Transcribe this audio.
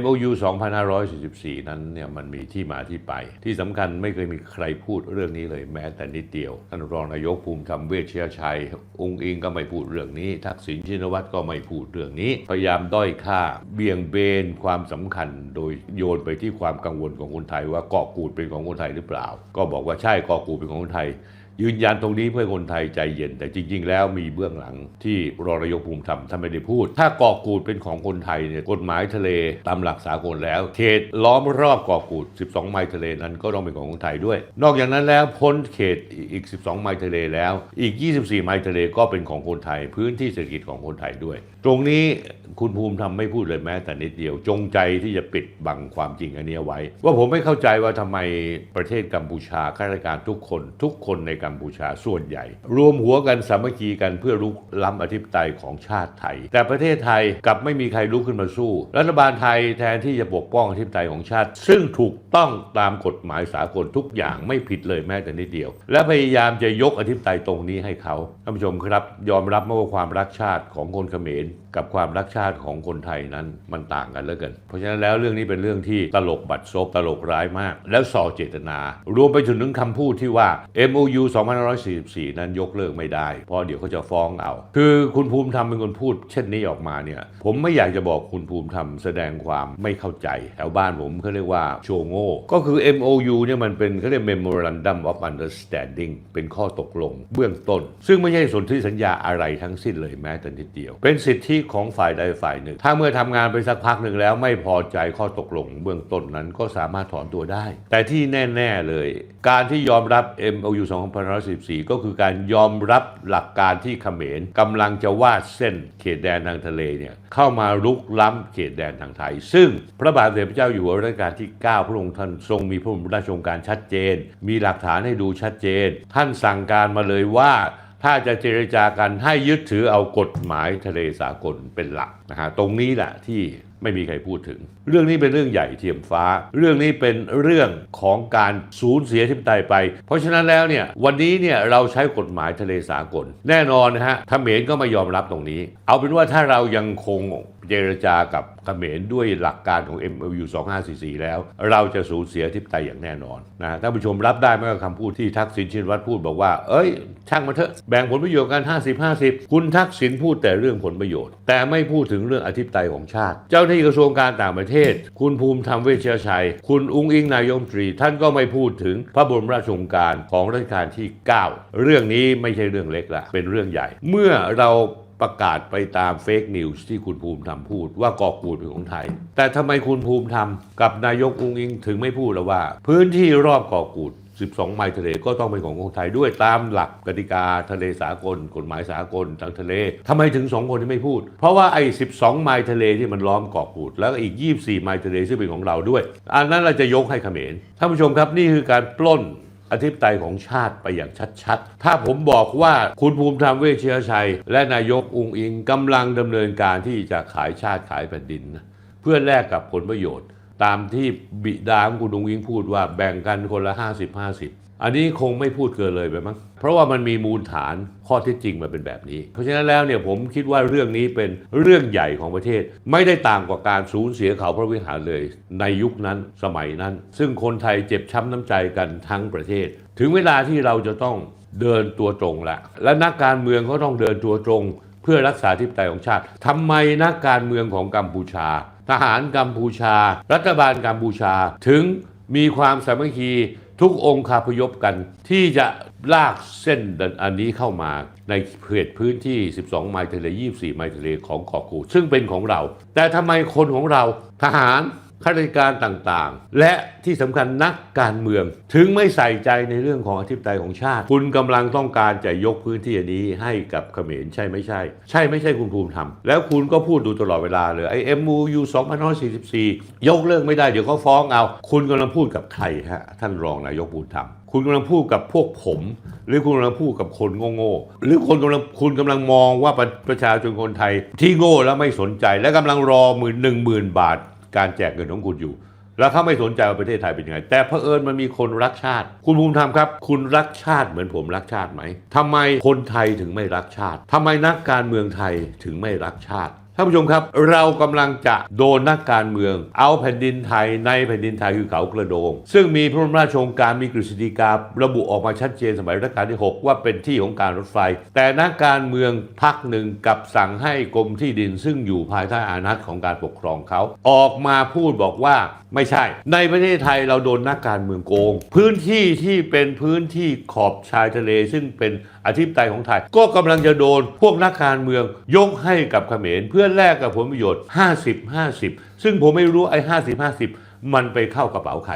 MOU 2544 นั้นเนี่ยมันมีที่มาที่ไป ที่สำคัญไม่เคยมีใครพูดเรื่องนี้เลยแม้แต่นิดเดียว ท่านรองนายกภูมิธรรมเวชยชัย องค์อิงก็ไม่พูดเรื่องนี้ ทักษิณชินวัตรก็ไม่พูดเรื่องนี้ พยายามด้อยค่า เบี่ยงเบนความสำคัญ โดยโยนไปที่ความกังวลของคนไทยว่าเกาะกูดเป็นของคนไทยหรือเปล่า ก็บอกว่าใช่เกาะกูดเป็นของคนไทย ยืนยันตรงนี้เพื่อคนไทยใจเย็น แต่จริง ๆ แล้วมีเบื้องหลังที่รองนายกภูมิธรรมท่านไม่ได้พูด ถ้าเกาะกูดเป็นของคนไทยเนี่ยกฎหมายทะเลตามหลักสากลแล้ว เขตล้อมรอบเกาะกูด 12 ไมล์ทะเลนั้นก็ต้องเป็นของคนไทยด้วย นอกจากนั้นแล้วพ้นเขตอีก 12 ไมล์ทะเลแล้ว อีก 24 ไมล์ทะเลก็เป็นของคนไทย พื้นที่เศรษฐกิจของคนไทยด้วย ตรงนี้คุณภูมิธรรมไม่พูดเลยแม้แต่นิดเดียว จงใจที่จะปิดบังความจริงอันนี้ไว้ ว่าผมไม่เข้าใจว่าทำไมประเทศกัมพูชาข้าราชการทุกคน ทุกคนในกัมพูชาส่วนใหญ่ รวมหัวกันสามัคคีกันเพื่อลุกล้ำอธิปไตยของชาติไทย แต่ประเทศไทยกลับไม่มีใครลุกขึ้นมาสู้ รัฐบาลไทยแทนที่จะปกป้องอธิปไตยของชาติ ซึ่งถูกต้องตามกฎหมายสากลทุกอย่างไม่ผิดเลยแม้แต่นิดเดียว และพยายามจะยกอธิปไตยตรงนี้ให้เขาท่านผู้ชมครับ ยอมรับว่าความรักชาติของคนเขมรกับความรักชาติของคนไทยนั้นมันต่างกันเหลือเกิน เพราะฉะนั้นแล้วเรื่องนี้เป็นเรื่องที่ตลกบัดซบตลกร้ายมาก แล้วส่อเจตนา รวมไปถึงถึงคำพูดที่ว่า MOU 2544 นั้นยกเลิกไม่ได้ เพราะเดี๋ยวเขาจะฟ้องเอา คือคุณภูมิธรรมเป็นคนพูด เช่นนี้ออกมาเนี่ย ผมไม่อยากจะบอกคุณภูมิธรรมแสดงความไม่เข้าใจแถวบ้านผมเขาเรียกว่าโชโง่ก็คือ MOU เนี่ยมันเป็นเขาเรียก Memorandum of Understanding เป็นข้อตกลง เบื้องต้น ซึ่งไม่ใช่สนธิสัญญาอะไรทั้งสิ้นเลยแม้แต่นิดเดียว เป็นสิทธิของฝ่ายใดฝ่ายหนึ่ง ถ้าเมื่อทำงานไปสักพักหนึ่งแล้วไม่พอใจข้อตกลงเบื้องต้นนั้นก็สามารถถอนตัวได้ แต่ที่แน่ ๆเลย การที่ยอมรับ MOU 2514 ก็คือการยอมรับหลักการที่เขมรกำลังจะวาดเส้นเขตแดนทางทะเลเนี่ยเข้ามาลุกล้ำเขตแดนทางไทย ซึ่งพระบาทสมเด็จพระเจ้าอยู่หัวรัชกาลที่ 9 พระองค์ท่านทรงมีพระบรมราชโองการชัดเจน มีหลักฐานให้ดูชัดเจน ท่านสั่งการมาเลยว่า ถ้าจะเจรจากันให้ยึดถือเอากฎหมายทะเลสากลเป็นหลักนะฮะตรงนี้แหละที่ไม่มีใครพูดถึง เรื่องนี้เป็นเรื่องใหญ่เทียมฟ้า เรื่องนี้เป็นเรื่องของการสูญเสียทิพไตยไป เพราะฉะนั้นแล้วเนี่ยวันนี้เนี่ยเราใช้กฎหมายทะเลสากล แน่นอนนะฮะทเขมรก็ไม่ยอมรับตรงนี้ เอาเป็นว่าถ้าเรายังคง เจรจากับเขมรด้วยหลักการของ MOU 2544 แล้ว เราจะสูญเสียทิพไตยอย่างแน่นอนนะท่านผู้ชมรับได้ไหมกับคำพูดที่ทักษิณชินวัตรพูดบอกว่า เอ้ย ช่างมาเถอะ แบ่งผลประโยชน์กัน 50-50 คุณทักษิณพูดแต่เรื่องผลประโยชน์ แต่ไม่พูดถึงเรื่องอธิปไตยของชาติ เจ้าหน้าที่กระทรวงการต่างประเทศ คุณภูมิธรรมเวชชัย คุณอุ้งอิงนายมตรี ท่านก็ไม่พูดถึงพระบรมราชโองการของรัชกาลที่ 9 เรื่องนี้ไม่ใช่เรื่องเล็กละเป็นเรื่องใหญ่ เมื่อเรา ประกาศไปตามเฟกนิวส์ที่คุณภูมิธรรมพูดว่ากอกกูดเป็นของไทย แต่ทำไมคุณภูมิธรรมกับนายกอุ้งอิงถึงไม่พูดแล้วว่า พื้นที่รอบกอกกูด 12 ไมล์ทะเลก็ต้องเป็นของคนไทยด้วยตามหลักกติกาทะเลสากล กฎหมายสากลทางทะเลทำไมถึง 2 คนที่ไม่พูด เพราะว่าไอ้ 12 ไมล์ทะเลที่มันล้อมเกาะกูด แล้วก็อีก 24 ไมล์ทะเลซึ่งเป็นของเราด้วย อันนั้นเราจะยกให้เขมรท่านผู้ชมครับนี่คือการปล้น อธิปไตยของชาติไปอย่างชัดๆ ถ้าผมบอกว่าคุณภูมิธรรมเวชเชลชัย และนายกอุงอิงกำลังดำเนินการที่จะขายชาติขายแผ่นดินนะเพื่อแลกกับผลประโยชน์ ตามที่บิดาของคุณอุงอิงพูดว่าแบ่งกันคนละ 50 50 อันนี้คงไม่พูดเกินเลยไปมั้ง เพราะว่ามันมีมูลฐานข้อเท็จจริงมาเป็นแบบนี้ เพราะฉะนั้นแล้วเนี่ยผมคิดว่าเรื่องนี้เป็นเรื่องใหญ่ของประเทศ ไม่ได้ต่างกว่าการสูญเสียเขาพระวิหารเลย ในยุคนั้นสมัยนั้น ซึ่งคนไทยเจ็บช้ำน้ำใจกันทั้งประเทศ ถึงเวลาที่เราจะต้องเดินตัวตรงละและนักการเมืองก็ต้องเดินตัวตรง เพื่อรักษาทิพย์ใจของชาติทำไมนักการเมืองของกัมพูชา ทหารกัมพูชา รัฐบาลกัมพูชา ถึงมีความสามัคคี ทุกองค์คาพยพกันที่จะลากเส้นอันนี้เข้ามาในเขตพื้นที่ 12 ไมล์ทะเล 24 ไมล์ทะเลของเกาะกูดซึ่งเป็นของเรา แต่ทำไมคนของเราทหาร ข้าราชการต่างๆ และที่สำคัญนักการเมือง ถึงไม่ใส่ใจในเรื่องของอธิปไตยของชาติ คุณกำลังต้องการจะยกพื้นที่อันนี้ให้กับเขมรใช่ไม่ใช่ ใช่ไม่ใช่คุณภูมิธรรม แล้วคุณก็พูดดูตลอดเวลาเลยไอ้ MOU 2544 ยกเลิกไม่ได้เดี๋ยวเขาฟ้องเอา คุณกำลังพูดกับใครฮะท่านรองนายกภูมิธรรมคุณกำลังพูดกับพวกผม หรือคุณกำลังพูดกับคนโง่ๆหรือคนกำลังคุณกำลังมองว่าประประชาชนคนไทย ที่โง่แล้วไม่สนใจ และกำลังรอหมื่นหนึ่งหมื่นบาท การแจกเงินของคุณอยู่แล้วเขาไม่สนใจว่าประเทศไทยเป็นยังไง แต่เผอิญมันมีคนรักชาติ คุณภูมิธรรมครับ คุณรักชาติเหมือนผมรักชาติไหมทำไมคนไทยถึงไม่รักชาติทำไมนักการเมืองไทยถึงไม่รักชาติ ท่านผู้ชมครับเรากำลังจะโดนนักการเมือง เอาแผ่นดินไทยในแผ่นดินไทยคือเขากระโดง ซึ่งมีพระบรมราชโองการมีกฤษฎีการะบุออกมาชัดเจนสมัยรัชกาลที่ 6 ว่าเป็นที่ของการรถไฟ แต่นักการเมืองพักหนึ่งกับสั่งให้กรมที่ดิน ซึ่งอยู่ภายใต้อานัตของการปกครองเขา ออกมาพูดบอกว่า ไม่ใช่ ในประเทศไทยเราโดนนักการเมืองโกง พื้นที่ที่เป็นพื้นที่ขอบชายทะเล ซึ่งเป็นอธิปไตยของไทย ก็กำลังจะโดนพวกนักการเมืองยกให้กับเขมรเพื่อแลกกับผลประโยชน์ 50 50 ซึ่งผมไม่รู้ไอ้50 50มันไปเข้ากระเป๋าใคร